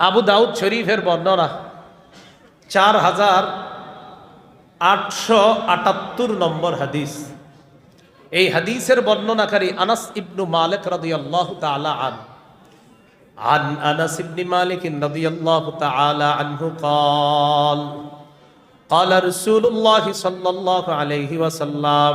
আবু দাউদ শরীফের বর্ণনা চার হাজার আটশো আটাত্তর নম্বর হাদিস এই হাদিসের বর্ণনাকারী আনাস ইবনু মালিক রাদিয়াল্লাহু তাআলা আন عن انس بن مالك رضي الله تعالى عنه قال قال رسول الله صلى الله عليه وسلم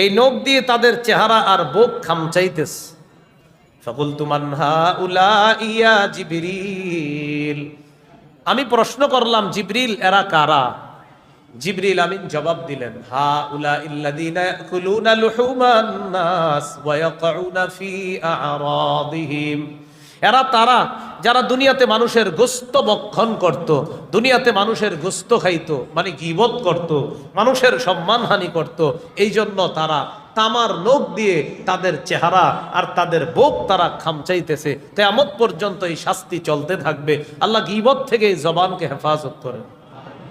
এই নখ দিয়ে তাদের চেহারা আর বুক খামচাইতেছে। ফকুল তুমান ইয়া জিবরিল। আমি প্রশ্ন করলাম, জিবরিল, এরা কারা? জিবরিল আমিন জবাব দিলেন হা উলা ইল্লাযীনা ইয়াকুলুনা লুহুমান নাস ওয়া ইয়াকউনা ফি আ'রাদিহিম। এরা তারা? যারা দুনিয়াতে মানুষের গোস্ত বক্ষণ করত, দুনিয়াতে মানুষের গোস্ত খাইত মানে গিবত করত, মানুষের সম্মানহানি করত এই জন্য তারা তামার লোক দিয়ে তাদের চেহারা আর তাদের বোক তারা খামচাইতেছে। তেমত পর্যন্ত এই শাস্তি চলতে থাকবে। আল্লাহ গিবত থেকে এই জবানকে হেফাজত করেন।